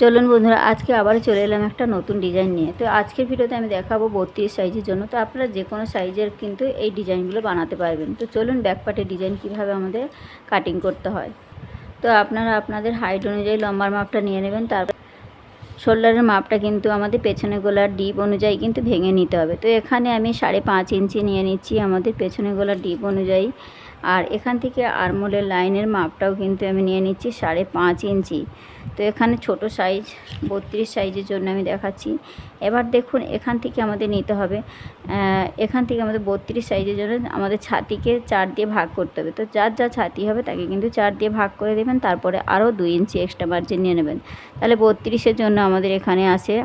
চলুন বন্ধুরা, আজকে আবার চলে এলাম একটা নতুন ডিজাইন নিয়ে। তো আজকের ভিডিওতে আমি দেখাবো বত্রিশ সাইজের জন্য। তো আপনারা যে কোনো সাইজের কিন্তু এই ডিজাইনগুলো বানাতে পারবেন। তো চলুন ব্যাকপার্টের ডিজাইন কীভাবে আমাদের কাটিং করতে হয়। তো আপনারা আপনাদের হাইট অনুযায়ী লম্বার মাপটা নিয়ে নেবেন। তারপর শোল্ডারের মাপটা কিন্তু আমাদের পেছনে গোলার ডিপ অনুযায়ী কিন্তু ভেঙে নিতে হবে। তো এখানে আমি সাড়ে পাঁচ ইঞ্চি নিয়ে নিচ্ছি আমাদের পেছনে গোলার ডিপ অনুযায়ী। আর এখান থেকে আরমোলের লাইনের মাপটাও কিন্তু আমি নিয়ে নিচ্ছি সাড়ে পাঁচ ইঞ্চি। তো এখানে ছোট সাইজ, বত্রিশ সাইজের জন্য আমি দেখাচ্ছি। এবার দেখুন, এখান থেকে আমাদের নিতে হবে এখান থেকে আমাদের বত্রিশ সাইজের জন্য আমাদের ছাতিকে চার দিয়ে ভাগ করতে হবে। তো যার যা ছাতি হবে তাকে কিন্তু চার দিয়ে ভাগ করে দেবেন, তারপরে আরও দুই ইঞ্চি এক্সট্রা মার্জিন নিয়ে নেবেন। তাহলে বত্রিশের জন্য আমাদের এখানে আসে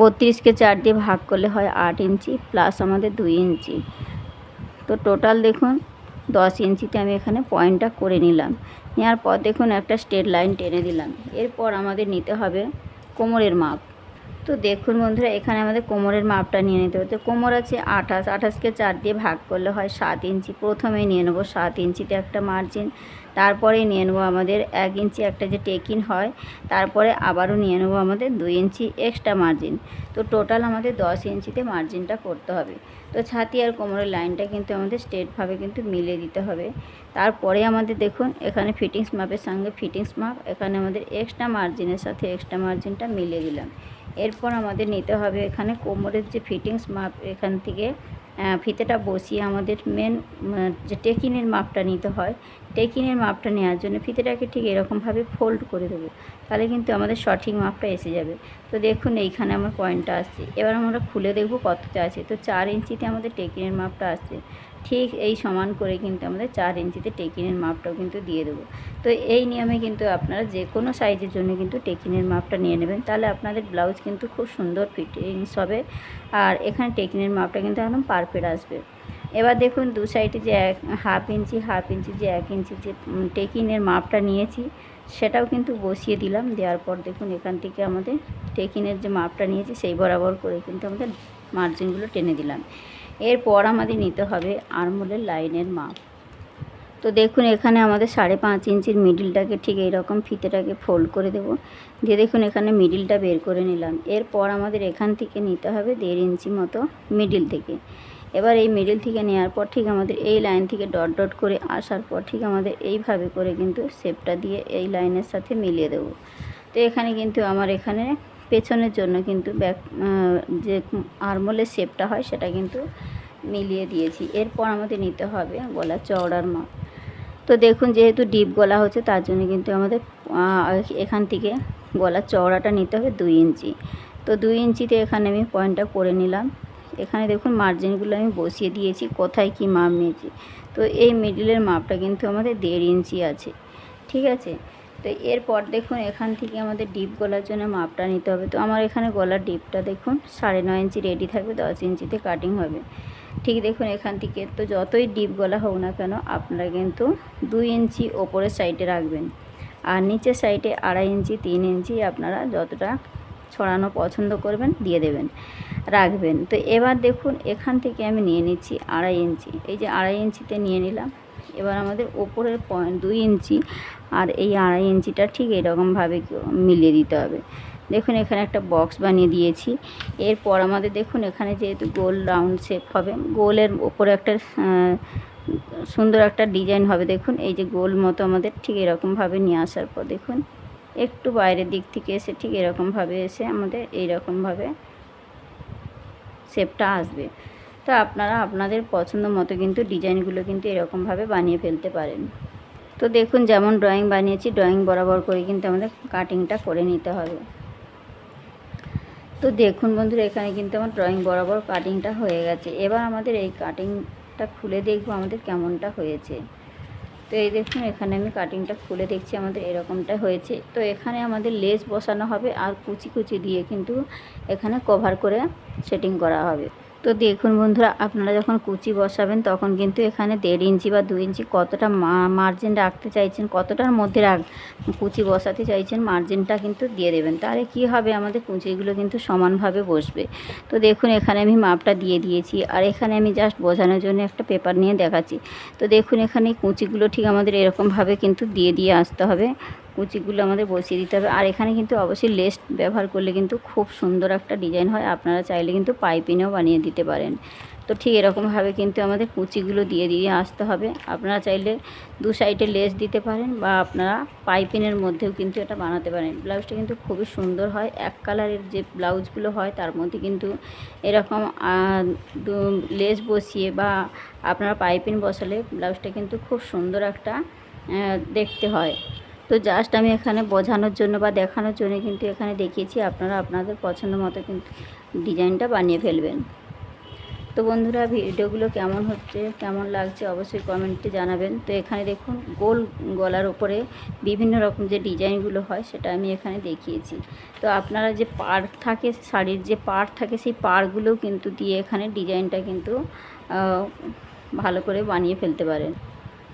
বত্রিশকে চার দিয়ে ভাগ করলে হয় আট ইঞ্চি প্লাস আমাদের দুই ইঞ্চি। তো টোটাল দেখুন, দশ ইঞ্চিতে আমি এখানে পয়েন্টটা করে নিলাম। নেওয়ার পর দেখুন একটা স্ট্রেট লাইন টেনে দিলাম। এরপর আমাদের নিতে হবে কোমরের মাপ। তো দেখুন বন্ধুরা, এখানে আমাদের কোমরের মাপটা নিয়ে নিতে হবে। তো কোমর আছে আঠাশ, আঠাশকে চার দিয়ে ভাগ করলে হয় সাত ইঞ্চি। প্রথমে নিয়ে নেব সাত ইঞ্চিতে একটা মার্জিন তারপরে নিয়ে নেব আমাদের এক ইঞ্চি একটা যে টেকিন হয়, তারপরে আবারও নিয়ে নেব আমাদের দুই ইঞ্চি এক্সট্রা মার্জিন তো টোটাল আমাদের দশ ইঞ্চিতে মার্জিনটা করতে হবে। তো ছাতি আর কোমরের লাইনটা কিন্তু আমাদের স্ট্রেটভাবে কিন্তু মিলিয়ে দিতে হবে। তারপরে আমাদের দেখুন, এখানে ফিটিংস মাপের সঙ্গে ফিটিংস মাপ, এখানে আমাদের এক্সট্রা মার্জিনের সাথে এক্সট্রা মার্জিনটা মিলিয়ে দিলাম। এরপর আমাদের নিতে হবে এখানে কোমরের যে ফিটিংস মাপ এখান থেকে ফিতেটা বসিয়ে আমাদের মেন যে টেকিনের মাপটা নিতে হয় টেকিনের মাপটা নেওয়ার জন্য ফিতেটাকে ঠিক এরকমভাবে ফোল্ড করে দেবো। তাহলে কিন্তু আমাদের সঠিক মাপটা এসে যাবে। তো দেখুন এইখানে আমার পয়েন্টটা আসছে। এবার আমরা খুলে দেখব কতটা আছে। তো চার ইঞ্চিতে আমাদের টেকিনের মাপটা আসছে। ঠিক এই সমান করে কিন্তু আমাদের চার ইঞ্চিতে টেকিনের মাপটাও কিন্তু দিয়ে দেবো। তো এই নিয়মে কিন্তু আপনারা যে কোনো সাইজের জন্য কিন্তু টেকিনের মাপটা নিয়ে নেবেন। তাহলে আপনাদের ব্লাউজ কিন্তু খুব সুন্দর ফিটিংস হবে আর এখানে টেকিনের মাপটা কিন্তু একদম পারফেক্ট আসবে। এবার দেখুন দু সাইডে যে এক, হাফ ইঞ্চি হাফ ইঞ্চি, যে এক ইঞ্চি যে টেকিনের মাপটা নিয়েছি, সেটাও কিন্তু বসিয়ে দিলাম। দেওয়ার পর দেখুন এখান থেকে আমাদের টেকিনের যে মাপটা নিয়েছি, সেই বরাবর করে কিন্তু আমাদের মার্জিনগুলো টেনে দিলাম। এরপর আমাদের নিতে হবে আরমোলের লাইনের মাপ। তো দেখুন, এখানে আমাদের সাড়ে পাঁচ ইঞ্চির মিডিলটাকে ঠিক এইরকম ফিতেটাকে ফোল্ড করে দেবো। দিয়ে দেখুন, এখানে মিডিলটা বের করে নিলাম। এরপর আমাদের এখান থেকে নিতে হবে দেড় ইঞ্চি মতো মিডিল থেকে। এবার এই মিডিল থেকে নেওয়ার পর ঠিক আমাদের এই লাইন থেকে ডট ডট করে আসার পর ঠিক আমাদের এইভাবে করে কিন্তু শেপটা দিয়ে এই লাইনের সাথে মিলিয়ে দেবো। তো এখানে কিন্তু আমার এখানে পেছনের জন্য কিন্তু ব্যাক যে আরমোলের শেপটা হয় সেটা কিন্তু মিলিয়ে দিয়েছি। এরপর আমাদের নিতে হবে গলা চওড়ার মাপ। তো দেখুন, যেহেতু ডিপ গলা হচ্ছে, তার জন্য কিন্তু আমাদের এখান থেকে গলার চওড়াটা নিতে হবে দুই ইঞ্চি। তো দুই ইঞ্চিতে এখানে আমি পয়েন্টটা করে নিলাম। এখানে দেখুন মার্জিনগুলো আমি বসিয়ে দিয়েছি, কোথায় কি মাপ নিয়েছি। তো এই মিডিলের মাপটা কিন্তু আমাদের দেড় ইঞ্চি আছে। ঠিক আছে? তো এরপর দেখুন, এখান থেকে আমাদের ডিপ গলার জন্য মাপটা নিতে হবে। তো আমার এখানে গলার ডিপটা দেখুন, সাড়ে নয় ইঞ্চি রেডি থাকবে, দশ ইঞ্চিতে কাটিং হবে। ঠিক দেখুন, এখান থেকে তো যতই ডিপ গলা হোক না কেন, আপনারা কিন্তু দুই ইঞ্চি ওপরের সাইডে রাখবেন। আর নিচের সাইডে আড়াই ইঞ্চি, তিন ইঞ্চি আপনারা যতটা ছড়ানো পছন্দ করবেন দিয়ে দেবেন, রাখবেন। তো এবার দেখুন, এখান থেকে আমি নিয়ে নিচ্ছি আড়াই ইঞ্চি। এই যে আড়াই ইঞ্চিতে নিয়ে নিলাম এবার আমাদের ওপরের পয়েন্ট দুই ইঞ্চি আর এই আড়াই ইঞ্চিটা ঠিক এরকমভাবে মিলিয়ে দিতে হবে। দেখুন, এখানে একটা বক্স বানিয়ে দিয়েছি। এরপর আমাদের দেখুন, এখানে যেহেতু গোল রাউন্ড শেপ হবে, গোলের ওপরে একটা সুন্দর একটা ডিজাইন হবে। দেখুন, এই যে গোল মতো আমাদের ঠিক এরকমভাবে নিয়ে আসার পর দেখুন, একটু বাইরের দিক থেকে এসে ঠিক এরকমভাবে এসে আমাদের এইরকমভাবে শেপটা আসবে। তো আপনারা আপনাদের পছন্দ মতো কিন্তু ডিজাইনগুলো কিন্তু এরকমভাবে বানিয়ে ফেলতে পারেন। তো দেখুন যেমন ড্রয়িং বানিয়েছি, ড্রয়িং বরাবর করে কিন্তু আমাদের কাটিংটা করে নিতে হবে। তো দেখুন বন্ধুরা, এখানে কিন্তু আমার ড্রয়িং বরাবর কাটিংটা হয়ে গেছে। এবার আমাদের এই কাটিংটা খুলে দেখব আমাদের কেমনটা হয়েছে। তো এই দেখুন, এখানে আমি কাটিংটা খুলে দেখছি আমাদের এরকমটা হয়েছে। তো এখানে আমাদের লেস বসানো হবে আর কুচি কুচি দিয়ে কিন্তু এখানে কভার করে সেটিং করা হবে। তো দেখুন বন্ধুরা, আপনারা যখন কুচি বসাবেন তখন কিন্তু এখানে দেড় ইঞ্চি বা দু ইঞ্চি কতটা মার্জিন রাখতে চাইছেন, কতটার মধ্যে রাখ, কুচি বসাতে চাইছেন মার্জিনটা কিন্তু দিয়ে দেবেন। তাহলে কি হবে? আমাদের কুচিগুলো কিন্তু সমানভাবে বসবে। তো দেখুন, এখানে আমি মাপটা দিয়ে দিয়েছি। আর এখানে আমি জাস্ট বোঝানোর জন্য একটা পেপার নিয়ে দেখাচ্ছি। তো দেখুন, এখানে কুচিগুলো ঠিক আমাদের এরকমভাবে কিন্তু দিয়ে দিয়ে আসতে হবে। কুচিগুলো আমাদের বসিয়ে দিতে হবে। আর এখানে কিন্তু অবশ্যই লেস ব্যবহার করলে কিন্তু খুব সুন্দর একটা ডিজাইন হয়। আপনারা চাইলে কিন্তু পাইপিনেও বানিয়ে দিতে পারেন। তো ঠিক এরকমভাবে কিন্তু আমাদের কুচিগুলো দিয়ে দিয়ে আসতে হবে। আপনারা চাইলে দু সাইডে লেস দিতে পারেন বা আপনারা পাইপিনের মধ্যেও কিন্তু এটা বানাতে পারেন। ব্লাউজটা কিন্তু খুবই সুন্দর হয়। এক কালারের যে ব্লাউজগুলো হয়, তার মধ্যে কিন্তু এরকম লেস বসিয়ে বা আপনারা পাইপিন বসালে ব্লাউজটা কিন্তু খুব সুন্দর একটা দেখতে হয়। তো জাস্ট আমি এখানে বোঝানোর জন্য বা দেখানোর জন্য কিন্তু এখানে দেখিয়েছি, আপনারা আপনাদের পছন্দ মতো কিন্তু ডিজাইনটা বানিয়ে ফেলবেন। তো বন্ধুরা, ভিডিওগুলো কেমন হচ্ছে, কেমন লাগছে অবশ্যই কমেন্টে জানাবেন। তো এখানে দেখুন, গোল গলার ওপরে বিভিন্ন রকম যে ডিজাইনগুলো হয় সেটা আমি এখানে দেখিয়েছি। তো আপনারা যে পার থাকে, শাড়ির যে পার থাকে সেই পাড়গুলোও কিন্তু দিয়ে এখানে ডিজাইনটা কিন্তু ভালো করে বানিয়ে ফেলতে পারেন।